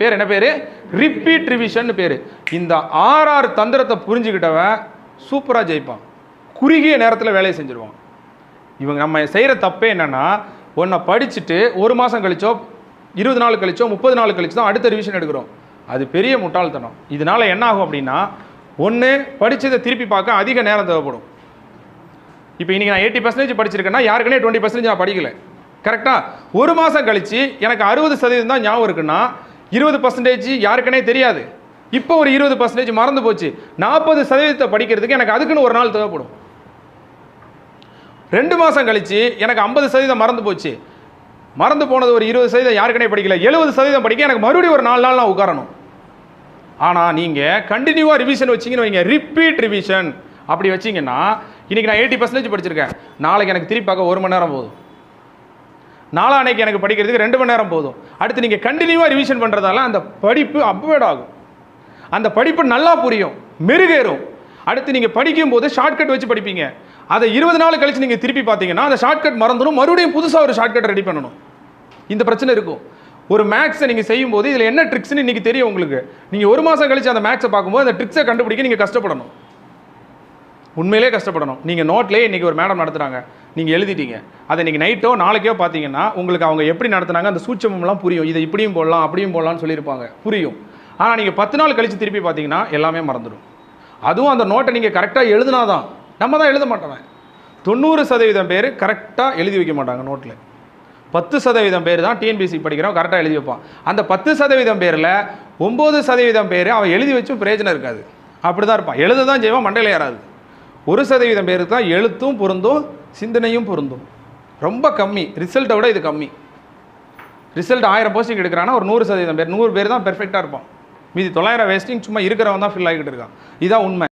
பேர் என்ன பேர்? ரிப்பீட் ரிவிஷன் பேர். இந்த ஆர்ஆர் தந்திரத்தை புரிஞ்சுக்கிட்டவன் சூப்பராக ஜெயிப்பான். குறுகிய நேரத்தில் வேலையை செஞ்சுருவான். இவங்க நம்ம செய்கிற தப்பே என்னென்னா ஒன்றை படிச்சுட்டு ஒரு மாதம் கழிச்சோ இருபது நாள் கழிச்சோ முப்பது நாள் கழிச்சு தான் அடுத்த ரிவிஷன் எடுக்கிறோம். அது பெரிய முட்டாள்தனம். இதனால என்ன ஆகும் அப்படின்னா ஒன்று படித்ததை திருப்பி பார்க்க அதிக நேரம் தேவைப்படும். இப்போ இன்றைக்கி நான் எயிட்டி பர்சன்டேஜ் படிச்சிருக்கேன்னா யாருக்குனே டுவெண்ட்டி பர்சன்டேஜ் நான் படிக்கல. கரெக்டாக ஒரு மாதம் கழித்து எனக்கு அறுபது சதவீதம் தான் ஞாபகம் இருக்குன்னா இருபது பர்சன்டேஜ் யாருக்குனே தெரியாது. இப்போ ஒரு இருபது பர்சன்டேஜ் மறந்து போச்சு. நாற்பது சதவீதத்தை படிக்கிறதுக்கு எனக்கு அதுக்குன்னு ஒரு நாள் தேவைப்படும். ரெண்டு மாதம் கழிச்சு எனக்கு ஐம்பது சதவீதம் மறந்து போச்சு. மறந்து போனது ஒரு இருபது சதவீதம் யாருக்குனே படிக்கல. எழுபது சதவீதம் படிக்க எனக்கு மறுபடியும் ஒரு நாலு நாள் நான் உட்காரணும் ஆனால் நீங்கள் கண்டினியூவாக ரிவிஷன் வச்சிங்கன்னு வைங்க. ரிப்பீட் ரிவிஷன் அப்படி வச்சிங்கன்னா இன்றைக்கி நான் எயிட்டி பர்சன்டேஜ் படிச்சிருக்கேன். நாளைக்கு எனக்கு திருப்பி பார்க்க ஒரு மணி நேரம் போதும். நாளானைக்கு எனக்கு படிக்கிறதுக்கு ரெண்டு மணி நேரம் போதும். அடுத்து நீங்கள் கண்டினியூவாக ரிவிஷன் பண்ணுறதால அந்த படிப்பு அப்வேட் ஆகும். அந்த படிப்பு நல்லா புரியும் மெருகேறும். அடுத்து நீங்கள் படிக்கும்போது ஷார்ட்கட் வச்சு படிப்பீங்க. அதை இருபது நாள் கழிச்சு நீங்கள் திருப்பி பார்த்தீங்கன்னா அந்த ஷார்ட்கட் மறந்துடும். மறுபடியும் புதுசாக ஒரு ஷார்ட்கட் ரெடி பண்ணணும். இந்த பிரச்சனை இருக்கும். ஒரு மேக்ஸை நீங்கள் செய்யும்போது இதில் என்ன ட்ரிக்ஸ்னு இன்றைக்கி தெரியும் உங்களுக்கு. நீங்கள் ஒரு மாதம் கழித்து அந்த மேக்ஸை பார்க்கும்போது அந்த ட்ரிக்ஸை கண்டுபிடிக்க நீங்கள் கஷ்டப்படணும். உண்மையிலே கஷ்டப்படணும். நீங்கள் நோட்லேயே இன்றைக்கி ஒரு மேடம் நடத்துகிறாங்க நீங்கள் எழுதிட்டீங்க. அதை நீங்கள் நைட்டோ நாளைக்கோ பார்த்தீங்கன்னா உங்களுக்கு அவங்க எப்படி நடத்துனாங்க அந்த சூட்சமம்லாம் புரியும். இதை இப்படியும் போடலாம் அப்படியும் போடலாம்னு சொல்லியிருப்பாங்க. புரியும். ஆனால் நீங்கள் பத்து நாள் கழித்து திருப்பி பார்த்தீங்கன்னா எல்லாமே மறந்துடும். அதுவும் அந்த நோட்டை நீங்கள் கரெக்டாக எழுதுனாதான். நம்ம தான் எழுத மாட்டோம். தொண்ணூறு சதவீதம் பேர் கரெக்டாக எழுதி வைக்க மாட்டாங்க நோட்டில் பத்து சதவீதம் பேர் தான் டிஎன்பிசி படிக்கிறோம் கரெக்டாக எழுதி வைப்பான். அந்த பத்து சதவீதம் பேரில் ஒம்பது சதவீதம் பேர் அவன் எழுதி வச்சும் பிரயோஜனம் இருக்காது. அப்படி தான் இருப்பான். எழுத தான் செய்வான் மண்டையில் ஏறாது. ஒரு சதவீதம் பேருக்கு தான் எழுத்தும் பொருந்தும் சிந்தனையும் பொருந்தும். ரொம்ப கம்மி. ரிசல்ட்டை விட இது கம்மி. ரிசல்ட் ஆயிரம் போஸ்டிங் எடுக்கிறான்னா ஒரு நூறு சதவீதம் பேர். நூறு பேர் தான் பெர்ஃபெக்டாக இருப்பான். மீதி தொள்ளாயிரம் வேஸ்டிங் சும்மா இருக்கிறவன் தான் ஃபில் ஆகிட்டு இருக்கான். இதான் உண்மை.